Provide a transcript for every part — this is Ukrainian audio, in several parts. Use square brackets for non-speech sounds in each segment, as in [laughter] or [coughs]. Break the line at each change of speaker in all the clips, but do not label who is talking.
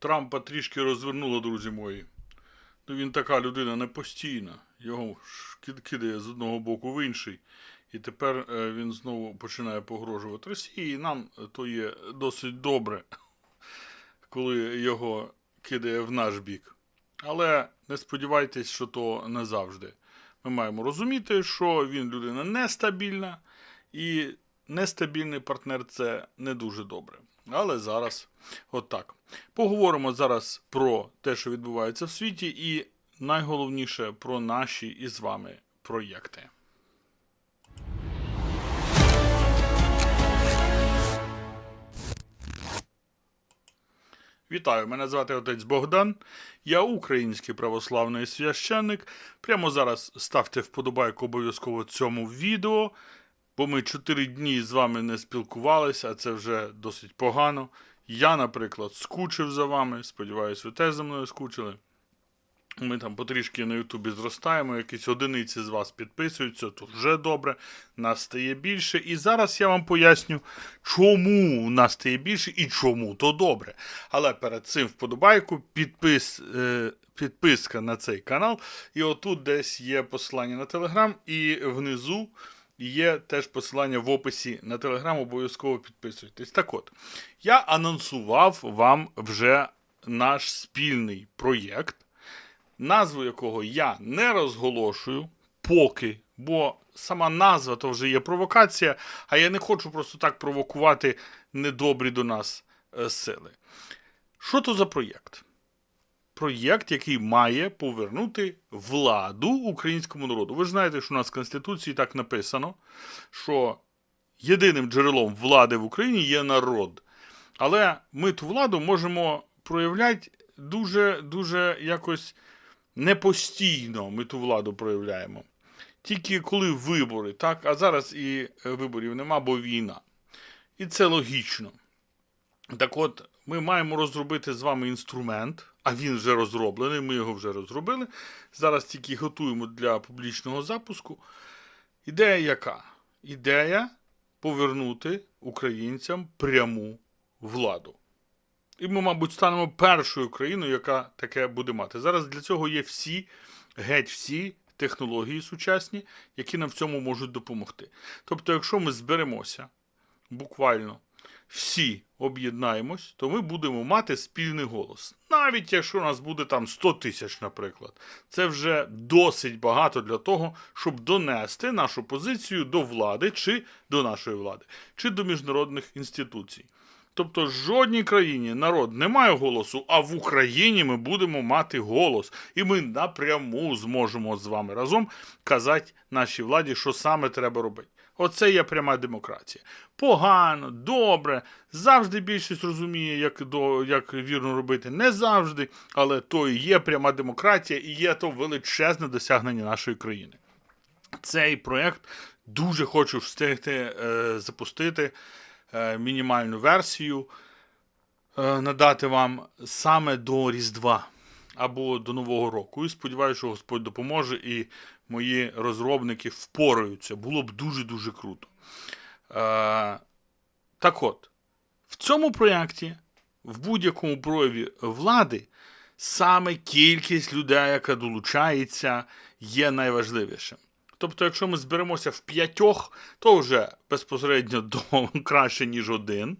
Трампа трішки розвернуло, друзі мої. Ну, він така людина непостійна. Його кидає з одного боку в інший. І тепер е, він знову починає погрожувати Росії. І нам то є досить добре, [laughs] коли його кидає в наш бік. Але не сподівайтесь, що то не завжди. Ми маємо розуміти, що він людина нестабільна, і нестабільний партнер це не дуже добре. Але зараз отак. Поговоримо зараз про те, що відбувається в світі, і найголовніше про наші із вами проєкти. Вітаю, мене звати отець Богдан. Я український православний священник. Прямо зараз ставте вподобайку обов'язково цьому відео, бо ми 4 дні з вами не спілкувалися, а це вже досить погано. Я, наприклад, скучив за вами. Сподіваюсь, ви теж за мною скучили. Ми там потрішки на Ютубі зростаємо, якісь одиниці з вас підписуються, то вже добре, нас стає більше. І зараз я вам поясню, чому нас стає більше і чому то добре. Але перед цим вподобайку, підпис, е, підписка на цей канал. І отут десь є посилання на Телеграм, і внизу є теж посилання в описі на Телеграм, обов'язково підписуйтесь. Так от, я анонсував вам вже наш спільний проєкт назву якого я не розголошую поки, бо сама назва то вже є провокація, а я не хочу просто так провокувати недобрі до нас е, сили. Що то за проєкт? Проєкт, який має повернути владу українському народу. Ви ж знаєте, що у нас в Конституції так написано, що єдиним джерелом влади в Україні є народ. Але ми ту владу можемо проявляти дуже, дуже якось не постійно ми ту владу проявляємо. Тільки коли вибори, так? А зараз і е, виборів нема, бо війна. І це логічно. Так от, ми маємо розробити з вами інструмент, а він вже розроблений, ми його вже розробили. Зараз тільки готуємо для публічного запуску. Ідея яка? Ідея повернути українцям пряму владу. І ми, мабуть, станемо першою країною, яка таке буде мати. Зараз для цього є всі, геть всі технології сучасні, які нам в цьому можуть допомогти. Тобто, якщо ми зберемося, буквально всі об'єднаємось, то ми будемо мати спільний голос. Навіть якщо у нас буде там 100 тисяч, наприклад, це вже досить багато для того, щоб донести нашу позицію до влади, чи до нашої влади, чи до міжнародних інституцій. Тобто, жодній країні народ не має голосу, а в Україні ми будемо мати голос. І ми напряму зможемо з вами разом казати нашій владі, що саме треба робити. Оце є пряма демократія. Погано, добре, завжди більшість розуміє, як, до, як вірно робити. Не завжди, але то і є пряма демократія, і є то величезне досягнення нашої країни. Цей проєкт дуже хочу встигти е, запустити е, мінімальну версію, е, надати вам саме до Різдва або до Нового року. І сподіваюся, що Господь допоможе і мої розробники впораються. Було б дуже-дуже круто. Е, так от, в цьому проєкті, в будь-якому прояві влади, саме кількість людей, яка долучається, є найважливішим. Тобто, якщо ми зберемося в п'ятьох, то вже безпосередньо до [laughs] краще, ніж один.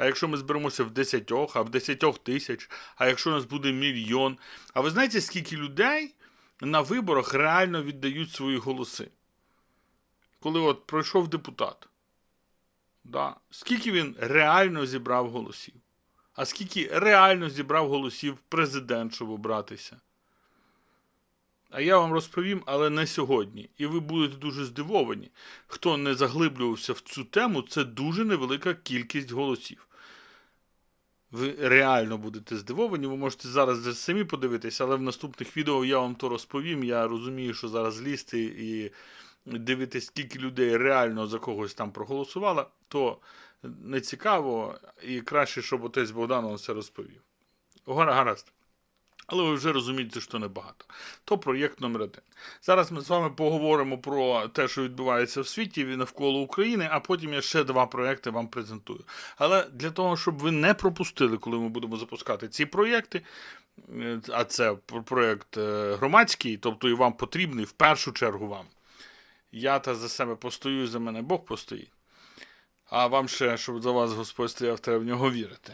А якщо ми зберемося в десятьох, а в десятьох тисяч, а якщо у нас буде мільйон. А ви знаєте, скільки людей на виборах реально віддають свої голоси? Коли от пройшов депутат, да, скільки він реально зібрав голосів? А скільки реально зібрав голосів президент, щоб обратися? А я вам розповім, але не сьогодні. І ви будете дуже здивовані. Хто не заглиблювався в цю тему, це дуже невелика кількість голосів. Ви реально будете здивовані, ви можете зараз самі подивитися, але в наступних відео я вам то розповім. Я розумію, що зараз лізти і дивитись, скільки людей реально за когось там проголосувало, то не цікаво, і краще, щоб отець Богдан вам це розповів. Гаразд. Але ви вже розумієте, що небагато. То проєкт номер один. Зараз ми з вами поговоримо про те, що відбувається в світі навколо України, а потім я ще два проєкти вам презентую. Але для того, щоб ви не пропустили, коли ми будемо запускати ці проєкти, е, а це проєкт е, громадський, тобто і вам потрібний в першу чергу вам. Я та за себе постою, за мене Бог постоїть. А вам ще, щоб за вас Господь стояв, треба в нього вірити.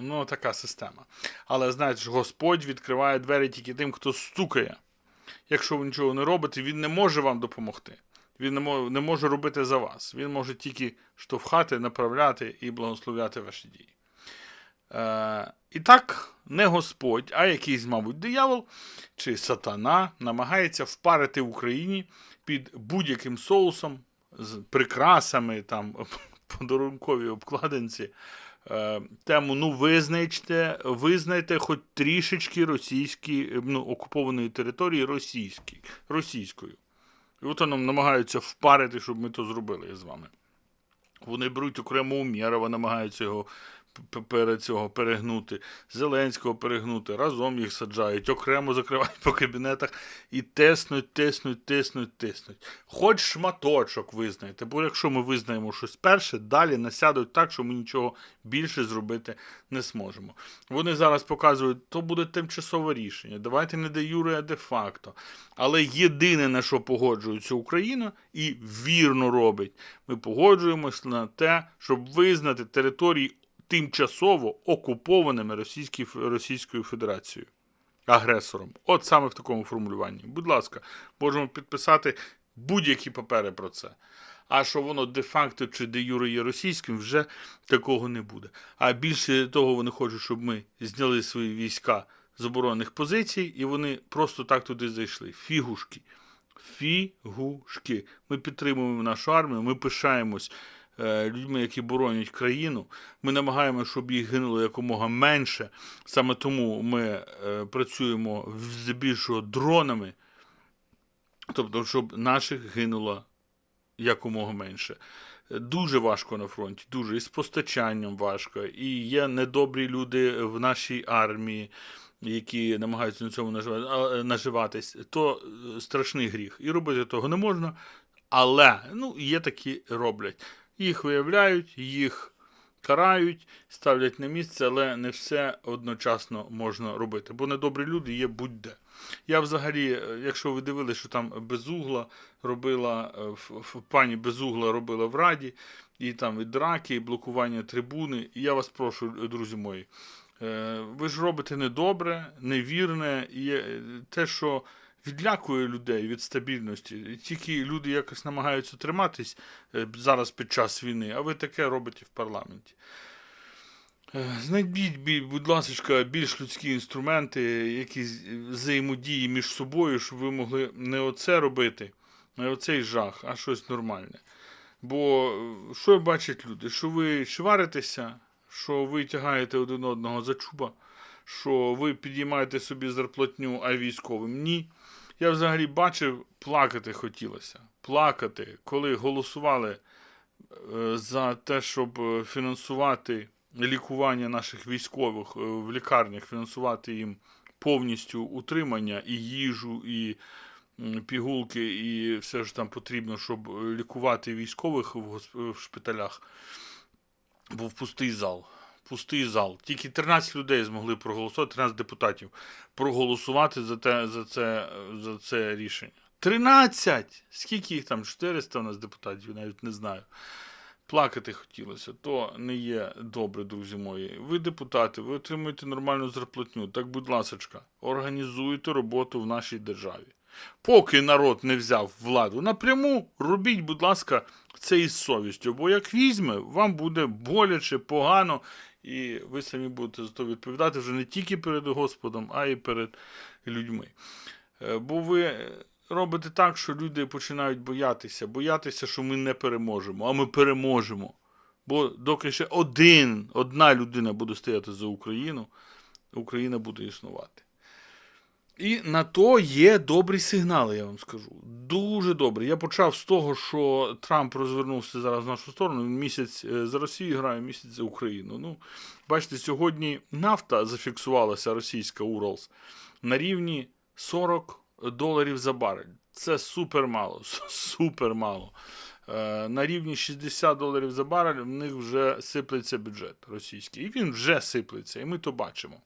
Ну, така система. Але знаєте ж, Господь відкриває двері тільки тим, хто стукає. Якщо ви нічого не робите, він не може вам допомогти. Він не може, не може робити за вас. Він може тільки штовхати, направляти і благословляти ваші дії. Е, і так, не Господь, а якийсь, мабуть, диявол чи сатана намагається впарити Україні під будь-яким соусом з прикрасами, там, подарункові обкладинці. Е, тему ну визначте, визнайте хоч трішечки російські, е, ну, окупованої території російські, російською. І от нам намагаються впарити, щоб ми то зробили з вами. Вони беруть окремо Умєрова, намагаються його перед цього перегнути, Зеленського перегнути, разом їх саджають, окремо закривають по кабінетах і тиснуть, тиснуть, тиснуть, тиснуть. Хоч шматочок визнайте, бо якщо ми визнаємо щось перше, далі насядуть так, що ми нічого більше зробити не зможемо. Вони зараз показують, то буде тимчасове рішення. Давайте не де юре, а де факто. Але єдине, на що погоджується Україна, і вірно робить, ми погоджуємось на те, щоб визнати території тимчасово окупованими Російській, Російською Федерацією. Агресором. От саме в такому формулюванні. Будь ласка, можемо підписати будь-які папери про це. А що воно де-факто чи де юре є російським, вже такого не буде. А більше того, вони хочуть, щоб ми зняли свої війська з оборонних позицій, і вони просто так туди зайшли. Фігушки. Фігушки. Ми підтримуємо нашу армію, ми пишаємось людьми, які боронять країну. Ми намагаємося, щоб їх гинуло якомога менше. Саме тому ми е, працюємо здебільшого дронами, тобто, щоб наших гинуло якомога менше. Дуже важко на фронті, дуже і з постачанням важко. І є недобрі люди в нашій армії, які намагаються на цьому наживатись. То е, страшний гріх. І робити того не можна. Але ну, є такі роблять. Їх виявляють, їх карають, ставлять на місце, але не все одночасно можна робити. Бо недобрі люди є будь-де. Я взагалі, е, якщо ви дивилися, що там Безугла робила, е, пані Безугла робила в Раді, і там і драки, і блокування трибуни. І я вас прошу, друзі мої, е, ви ж робите недобре, невірне, і те, що відлякує людей від стабільності. Тільки люди якось намагаються триматись е, зараз під час війни, а ви таке робите в парламенті. Е, Знайдіть, будь ласка, більш людські інструменти, якісь взаємодії між собою, щоб ви могли не оце робити, не оцей жах, а щось нормальне. Бо е, що бачать люди? Що ви шваритеся, що ви тягаєте один одного за чуба, що ви підіймаєте собі зарплатню, а військовим ні. Я взагалі бачив, плакати хотілося. Плакати, коли голосували е, за те, щоб е, фінансувати лікування наших військових е, в лікарнях, фінансувати їм повністю утримання і їжу, і пігулки, і все ж там потрібно, щоб лікувати військових в шпиталях. Був пустий зал. Пустий зал. Тільки 13 людей змогли проголосувати, 13 депутатів проголосувати за, те, за, це, за це рішення. 13! Скільки їх там? 400 у нас депутатів, навіть не знаю. Плакати хотілося, то не є добре, друзі мої. Ви депутати, ви отримуєте нормальну зарплатню. Так, будь ласочка, організуйте роботу в нашій державі. Поки народ не взяв владу напряму, робіть, будь ласка, це із совістю. Бо як візьме, вам буде боляче, погано, і ви самі будете за то відповідати вже не тільки перед Господом, а й перед людьми. Е, Бо ви робите так, що люди починають боятися, боятися, що ми не переможемо, а ми переможемо. Бо доки ще один, одна людина буде стояти за Україну, Україна буде існувати. І на то є добрі сигнали, я вам скажу. Дуже добрі. Я почав з того, що Трамп розвернувся зараз в нашу сторону. Він місяць е, за Росію грає, місяць за Україну. Ну, бачите, сьогодні нафта зафіксувалася російська Уралс на рівні 40 доларів за барель. Це супер мало. [laughs] Супер мало. Е, На рівні 60 доларів за барель в них вже сиплеться бюджет російський. І він вже сиплеться, і ми то бачимо.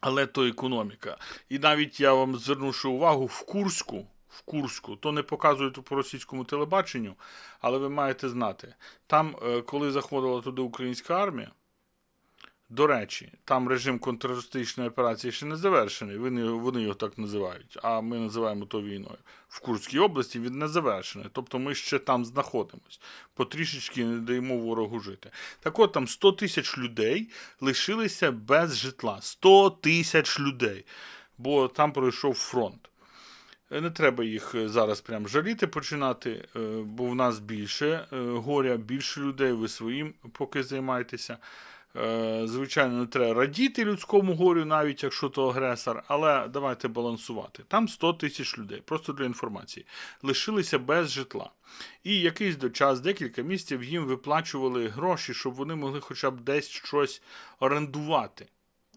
Але то економіка. І навіть я вам звернувши увагу в Курську, в Курську, то не показують по російському телебаченню, але ви маєте знати, там, е, коли заходила туди українська армія, до речі, там режим контртерористичної операції ще не завершений. Вони, вони його так називають, а ми називаємо то війною. В Курській області він не завершений. Тобто ми ще там знаходимось. Потрішечки не даємо ворогу жити. Так от там 100 тисяч людей лишилися без житла. 100 тисяч людей. Бо там пройшов фронт. Е, Не треба їх е, зараз прям жаліти починати, е, бо в нас більше горя, більше людей, ви своїм поки займаєтеся. Е, Звичайно, не треба радіти людському горю, навіть якщо то агресор, але давайте балансувати. Там 100 тисяч людей, просто для інформації, лишилися без житла. І якийсь до час, декілька місяців їм виплачували гроші, щоб вони могли хоча б десь щось орендувати.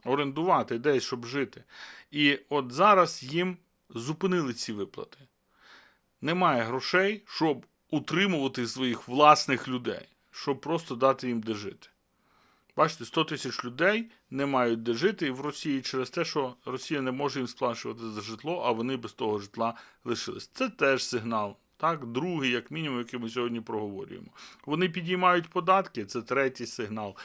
Орендувати десь, щоб жити. І от зараз їм зупинили ці виплати. Немає грошей, щоб утримувати своїх власних людей, щоб просто дати їм де жити. Бачите, 100 тисяч людей не мають де жити в Росії через те, що Росія не може їм сплачувати за житло, а вони без того житла лишились. Це теж сигнал. Так, другий, як мінімум, який ми сьогодні проговорюємо. Вони підіймають податки, це третій сигнал.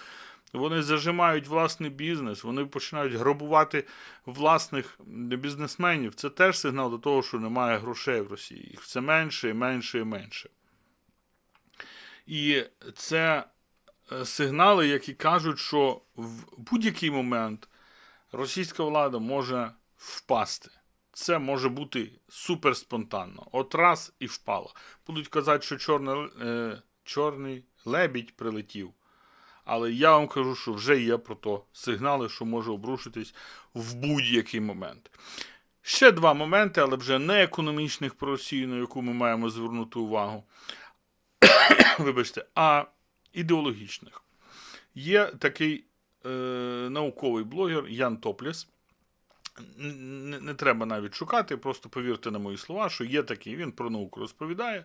Вони зажимають власний бізнес, вони починають грабувати власних бізнесменів. Це теж сигнал до того, що немає грошей в Росії. Їх все менше і менше і менше. І це сигнали, які кажуть, що в будь-який момент російська влада може впасти. Це може бути супер спонтанно. От раз і впала. Будуть казати, що чорний, е, чорний лебідь прилетів. Але я вам кажу, що вже є про то сигнали, що може обрушитись в будь-який момент. Ще два моменти, але вже не економічних про Росію, на яку ми маємо звернути увагу. [coughs] Вибачте, а ідеологічних. Є такий е, науковий блогер Ян Топліс. Не, не треба навіть шукати, просто повірте на мої слова, що є такий, він про науку розповідає.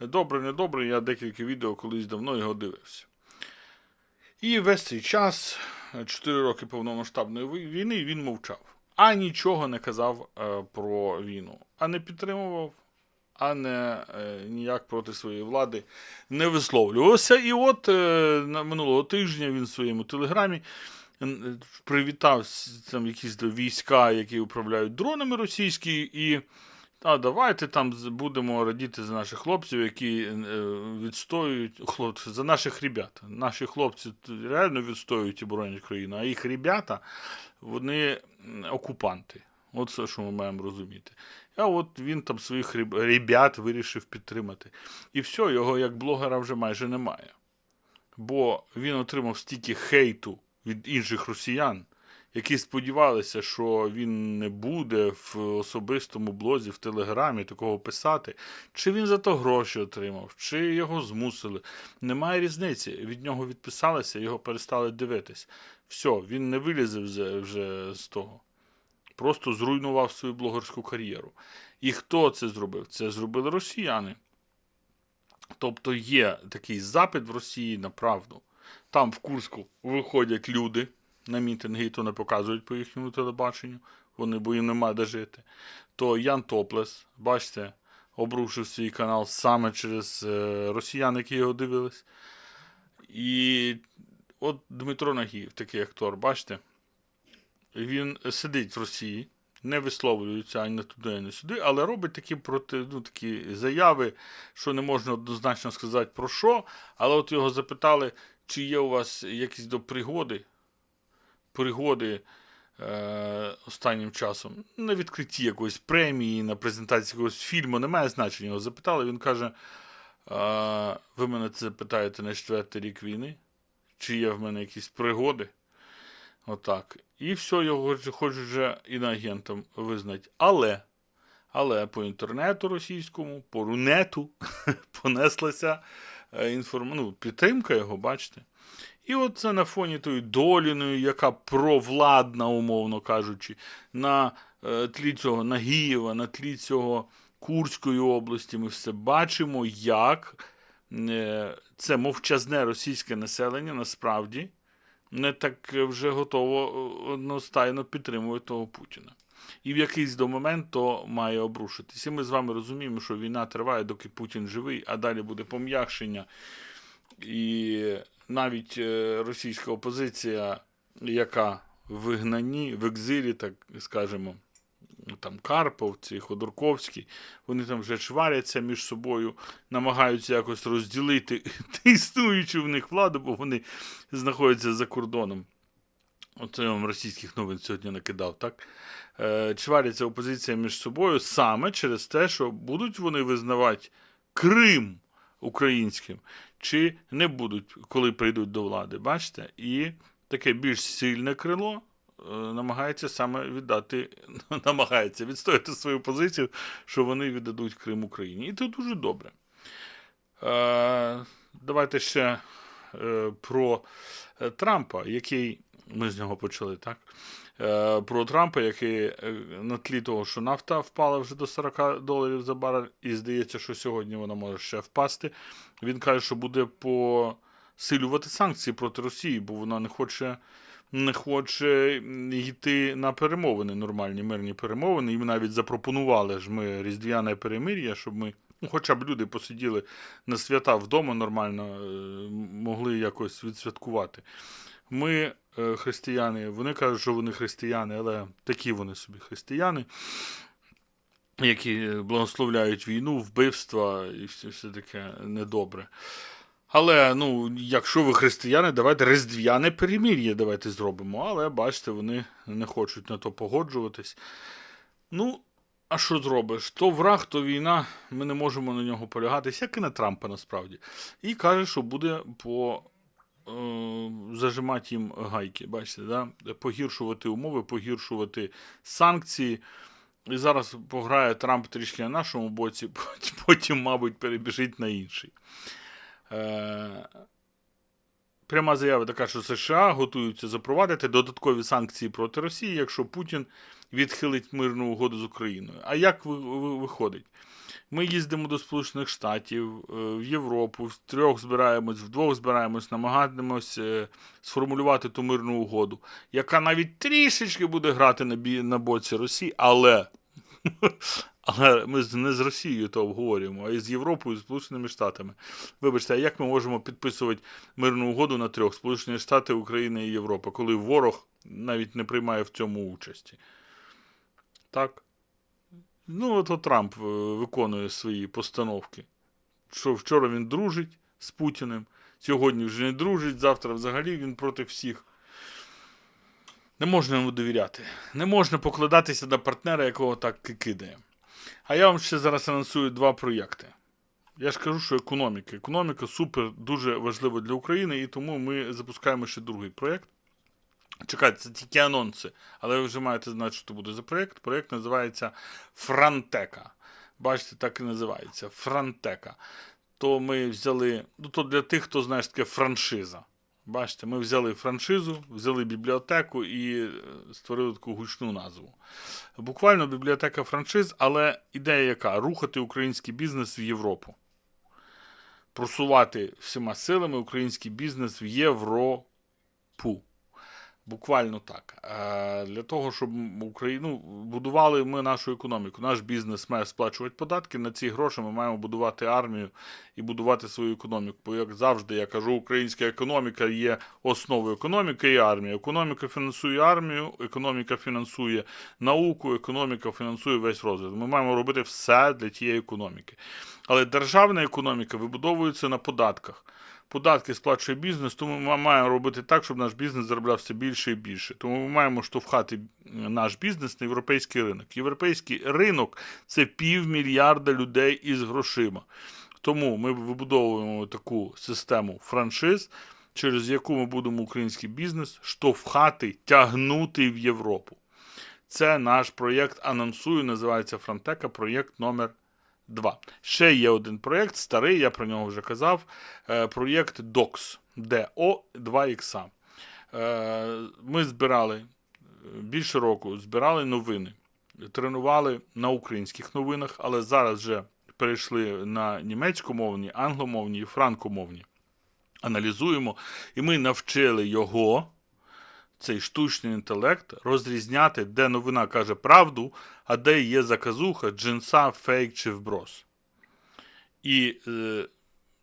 Добре, не добре, я декілька відео колись давно його дивився. І весь цей час, 4 роки повномасштабної війни, він мовчав. А нічого не казав е, про війну. А не підтримував, а не е, ніяк проти своєї влади не висловлювався. І от е, на минулого тижня він в своєму телеграмі привітав там якісь війська, які управляють дронами російські, і а давайте там будемо радіти за наших хлопців, які е, відстоюють хлопці, за наших ребят. Наші хлопці реально відстоюють і боронять країну, а їх ребята, вони окупанти. От все, що ми маємо розуміти. А от він там своїх реб- ребят вирішив підтримати. І все, його як блогера вже майже немає. Бо він отримав стільки хейту від інших росіян, які сподівалися, що він не буде в особистому блозі в Телеграмі такого писати, чи він за то гроші отримав, чи його змусили. Немає різниці. Від нього відписалися, його перестали дивитись. Все, він не вилізе вже з того. Просто зруйнував свою блогерську кар'єру. І хто це зробив? Це зробили росіяни. Тобто є такий запит в Росії на правду. Там в Курську виходять люди на мітинги, і то не показують по їхньому телебаченню, вони бо їм нема де жити. То Ян Топлес, бачите, обрушив свій канал саме через е, росіян, які його дивились. І от Дмитро Нагіїв, такий актор, бачите, він сидить в Росії, не висловлюється ані туди, ані сюди, але робить такі проти, ну, такі заяви, що не можна однозначно сказати про що. Але от його запитали, чи є у вас якісь до пригоди, пригоди е, останнім часом на відкритті якоїсь премії, на презентації якогось фільму, немає значення. Його запитали. Він каже: ви мене це питаєте на четвертий рік війни? Чи є в мене якісь пригоди? Отак. І все, його хочуть вже іноагентом визнати. Але, але по інтернету російському, по рунету [laughs] понеслася е, інформ... ну, підтримка його, бачите. І от це на фоні тої Доліної, яка провладна, умовно кажучи, на е, тлі цього Нагієва, на тлі цього Курської області, ми все бачимо, як е, це мовчазне російське населення насправді не так вже готово е, одностайно підтримувати того Путіна. І в якийсь до момент то має обрушитись. І ми з вами розуміємо, що війна триває, доки Путін живий, а далі буде пом'якшення. І навіть е, російська опозиція, яка в вигнанні, в екзилі, так скажемо, ну, там Карповці, Ходорковський, вони там вже чваряться між собою, намагаються якось розділити [laughs] існуючу в них владу, бо вони знаходяться за кордоном. Оце я вам російських новин сьогодні накидав, так? Е, чваряться опозиція між собою саме через те, що будуть вони визнавати Крим українським, чи не будуть, коли прийдуть до влади. Бачите? І таке більш сильне крило намагається саме віддати, [laughs] намагається відстояти свою позицію, що вони віддадуть Крим Україні. І це дуже добре. Е, давайте ще е, про е, Трампа, який ми з нього почали, так? Е, про Трампа, який е, на тлі того, що нафта впала вже до 40 доларів за барель, і здається, що сьогодні вона може ще впасти. Він каже, що буде посилювати санкції проти Росії, бо вона не хоче. Не хоче йти на перемовини, нормальні мирні перемовини. Їм навіть запропонували ж ми різдвяне перемир'я, щоб ми, ну, хоча б люди посиділи на свята вдома нормально, е, могли якось відсвяткувати. Ми е, християни, вони кажуть, що вони християни, але такі вони собі християни, які благословляють війну, вбивства і все таке недобре. Але, ну, якщо ви християни, давайте різдвяне перемір'я давайте зробимо. Але бачите, вони не хочуть на то погоджуватись. Ну, а що зробиш? То враг, то війна, ми не можемо на нього полягатись, як і на Трампа насправді. І каже, що буде по е, зажимати їм гайки, бачите, да? погіршувати умови, погіршувати санкції. І зараз пограє Трамп трішки на нашому боці, [laughs] потім мабуть, перебіжить на інший. Е, Пряма заява така, що США готуються запровадити додаткові санкції проти Росії, якщо Путін відхилить мирну угоду з Україною. А як ви- ви- виходить? Ми їздимо до Сполучених Штатів, е, в Європу, в трьох збираємось, вдвох збираємось, намагаємось е, сформулювати ту мирну угоду, яка навіть трішечки буде грати на боці Росії, але. Але ми не з Росією то обговорюємо, а із Європою, з Сполученими Штатами. Вибачте, а як ми можемо підписувати мирну угоду на трьох Сполучені Штати, Україна і Європа, коли ворог навіть не приймає в цьому участі? Так. Ну, от, Трамп е, виконує свої постановки. Що вчора він дружить з Путіним, сьогодні вже не дружить, завтра взагалі він проти всіх. Не можна йому довіряти. Не можна покладатися на партнера, якого так ки- кидає. А я вам ще зараз анонсую два проєкти. Я ж кажу, що економіка. Економіка супер дуже важлива для України, і тому ми запускаємо ще другий проєкт. Чекайте, це тільки анонси, але ви вже маєте знати, що це буде за проєкт. Проєкт називається Франтека. Бачите, так і називається Франтека. То ми взяли, ну то для тих, хто знає, таке франшиза. Бачите, ми взяли франшизу, взяли бібліотеку і е, створили таку гучну назву. Буквально бібліотека франшиз, але ідея яка? Рухати український бізнес в Європу. Просувати всіма силами український бізнес в Європу. Буквально так. Е, Для того, щоб Україну будували ми нашу економіку. Наш бізнес має сплачувати податки. На ці гроші ми маємо будувати армію і будувати свою економіку. Бо, як завжди, я кажу, українська економіка є основою економіки і армії. Економіка фінансує армію, економіка фінансує науку, економіка фінансує весь розвиток. Ми маємо робити все для тієї економіки. Але державна економіка вибудовується на податках. Податки сплачує бізнес, тому ми маємо робити так, щоб наш бізнес заробляв все більше і більше. Тому ми маємо штовхати наш бізнес на європейський ринок. Європейський ринок це півмільярда людей із грошима. Тому ми вибудовуємо таку систему франшиз, через яку ми будемо український бізнес штовхати, тягнути в Європу. Це наш проєкт анонсую, називається Фронтека, проєкт номер 2. Ще є один проєкт, старий, я про нього вже казав. е, Проєкт DOX, DO 2X. Е, Ми збирали е, більше року, збирали новини, тренували на українських новинах, але зараз вже перейшли на німецькомовні, англомовні і франкомовні. Аналізуємо, і ми навчили його цей штучний інтелект розрізняти, де новина каже правду, а де є заказуха, джинса, фейк чи вброс. І е,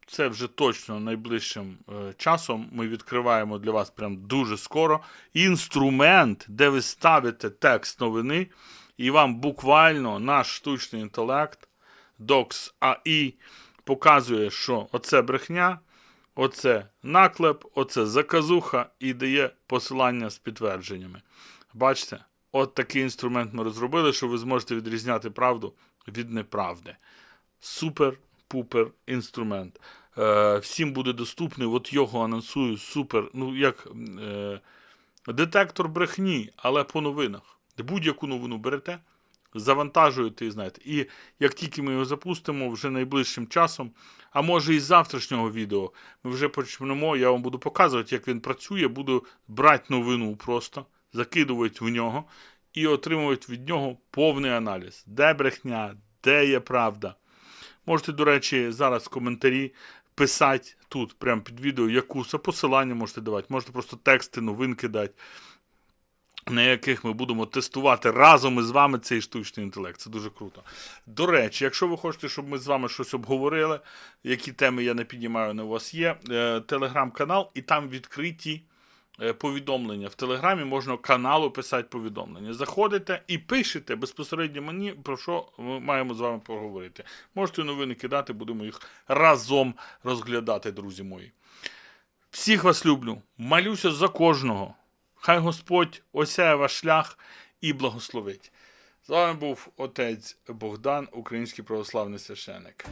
це вже точно найближчим е, часом ми відкриваємо для вас прям дуже скоро інструмент, де ви ставите текст новини, і вам буквально наш штучний інтелект Docs AI показує, що оце брехня, оце наклеп, оце заказуха і дає посилання з підтвердженнями. Бачите, от такий інструмент ми розробили, що ви зможете відрізняти правду від неправди. Супер-пупер інструмент. Е, всім буде доступний, от його анонсую супер, ну як е, детектор брехні, але по новинах. Будь-яку новину берете, завантажуєте і знаєте. І як тільки ми його запустимо, вже найближчим часом, а може і з завтрашнього відео, ми вже почнемо, я вам буду показувати, як він працює, буду брати новину просто, закидувати в нього і отримувати від нього повний аналіз. Де брехня, де є правда. Можете, до речі, зараз коментарі писати тут, прямо під відео, яку це посилання можете давати. Можете просто тексти, новинки дати, на яких ми будемо тестувати разом із вами цей штучний інтелект. Це дуже круто. До речі, якщо ви хочете, щоб ми з вами щось обговорили, які теми я не піднімаю, не у вас є, е, телеграм-канал, і там відкриті е, повідомлення. В Телеграмі можна каналу писати повідомлення. Заходите і пишете безпосередньо мені, про що ми маємо з вами поговорити. Можете новини кидати, будемо їх разом розглядати, друзі мої. Всіх вас люблю, молюся за кожного. Хай Господь осяє ваш шлях і благословить. З вами був отець Богдан, український православний священик.